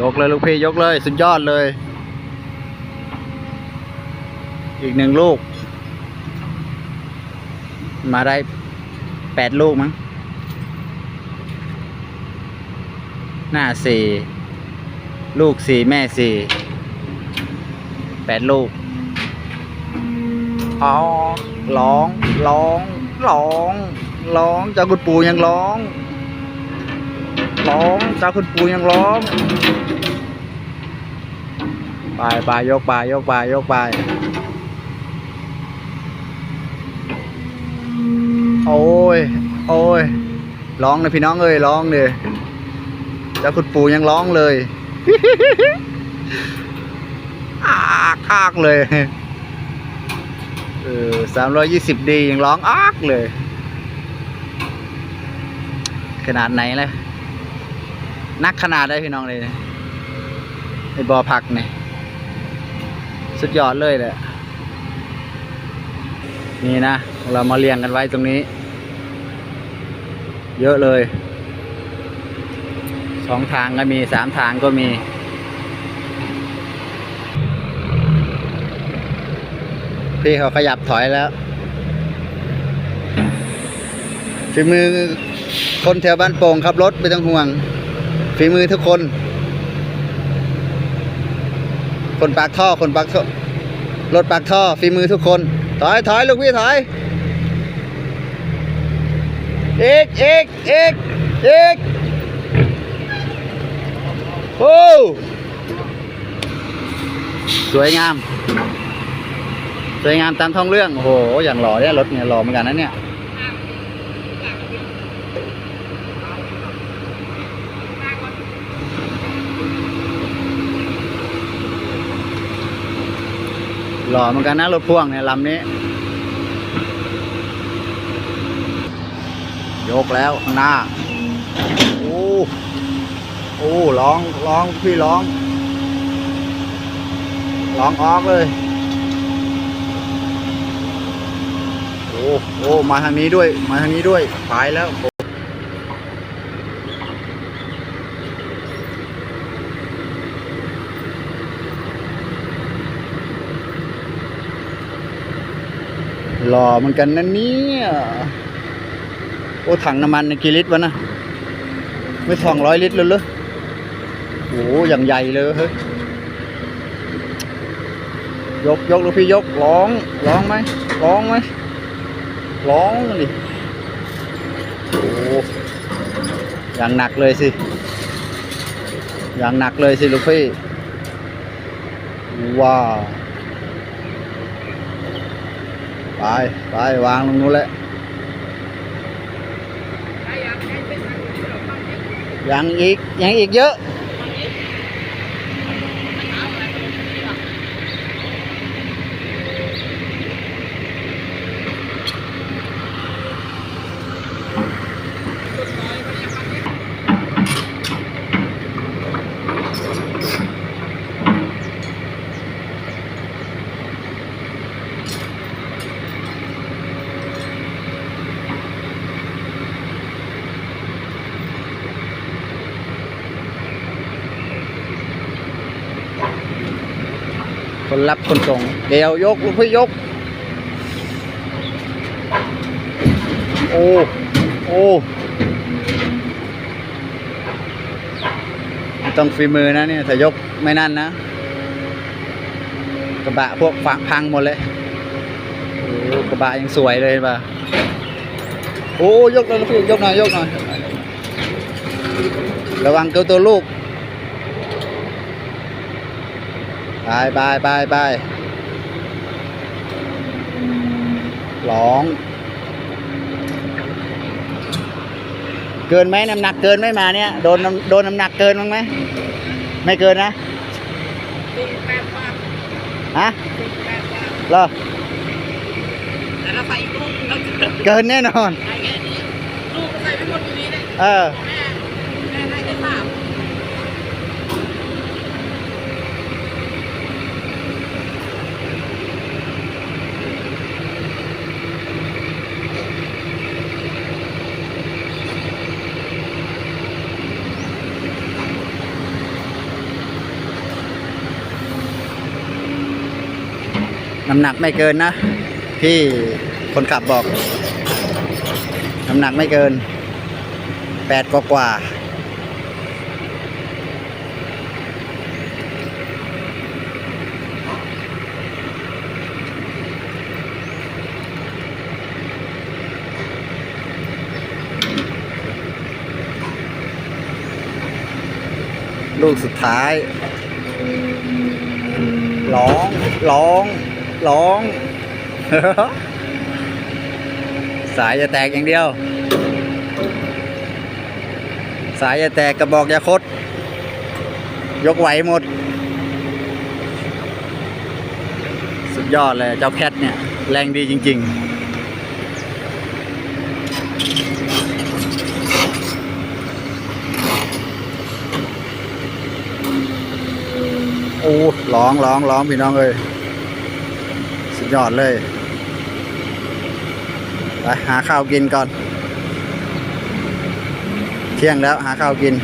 ยกเลยลูกพี่ยกเลย สุดยอดเลย อีกหนึ่งลูก มาได้แปดลูกมั้ง หน้าสี่ลูกสี่แม่สี่แปดลูกอ๋อร้อง ร้อง ร้อง ร้องจ้าคุณปู่ยังร้อง ร้องเจ้าคุณปูยังร้องไปไปยกไปยกไปยกไปโอ้ย โอ้ย ร้องเลยพี่น้องเอ้ยร้องเลยเจ้าคุณปู่ยังร้องเลยอากอากเลย เออสามร้อยยี่สิบดียังร้องอากเลย ขนาดไหนเลย นักขนาดได้พี่น้องเลยเนี่ยไอ้บอผักเนี่ยสุดยอดเลยแหละนี่นะ เรามาเรียงกันไว้ตรงนี้ เยอะเลยสองทางก็มีสามทางก็มี พี่เขาขยับถอยแล้วฝีมือคนแถวบ้านโป่งขับรถไม่ต้องห่วง ฝีมือทุกคน คนปากท่อคนปากท่อรถปากท่อฝีมือทุกคน ถอยถอยลูกพี่ถอยเอกเอกเอกเอกโอ้สวยงาม สวยงามตามท้องเรื่อง โอ้โห อย่างหล่อเนี่ยรถเนี่ยหล่อเหมือนกันนะเนี่ย ล่อเหมือนกันนะรถพ่วงเนี่ยลำนี้ ยกแล้วข้างหน้า โอ้โอ้ร้องร้องพี่ร้องร้องออกเลย โอ้โอ้มาทางนี้ด้วย มาทางนี้ด้วยตายแล้ว โอ้หล่อเหมือนกันนะเนี่ยโอ้ถังน้ำมันในกี่ลิตรวะนะ ไม่สองร้อยลิตรเลยเหรอโอ้อย่างใหญ่เลยเฮ้ยยกยกลูกพี่ยกร้องร้องไหมร้องไหมร้องดิโอ้อย่างหนักเลยสิ อย่างหนักเลยสิลูกพี่ว้าว ไปไปวางลงนู้นแหละยังอีกยังอีกเยอะ คนรับคนส่ง เดี๋ยวยกลูกพี่ยก โอ้ โอ้ต้องฝีมือนะเนี่ยถ้ายกไม่นั่นนะ กระบะพวกฝังพังหมดเลยโอ้กระบะยังสวยเลยป่ะโอ้ยกเลยลูกพี่ยกหน่อยยกหน่อยระวังเกลียวตัวลูก ไปไปไปไปร้อง เกินไหมน้ำหนักเกินไหมมาเนี่ย โดนน้ำโดนน้ำหนักเกินมั้งไหม ไม่เกินนะฮะเหรอแต่เราใส่อีกลูกเราเกิดเกินแน่นอนได้แค่นี้ลูกก็ใส่ไปหมดอยู่นี้เลยเออ แม่แม่ได้แค่สาม โน้ำหนักไม่เกินนะ พี่คนขับบอก น้ำหนักไม่เกินแปดกว่ากว่าลูกสุดท้ายร้องร้อง ร้อง สายจะแตกอย่างเดียว สายจะแตกกระบอกอยาคด ยกไหวหมด สุดยอดเลยเจ้าแพทเนี่ย แรงดีจริง ๆโอ้ร้องร้องร้องพี่น้องเลย ยอดเลย ไปหาข้าวกินก่อน เที่ยงแล้วหาข้าวกิน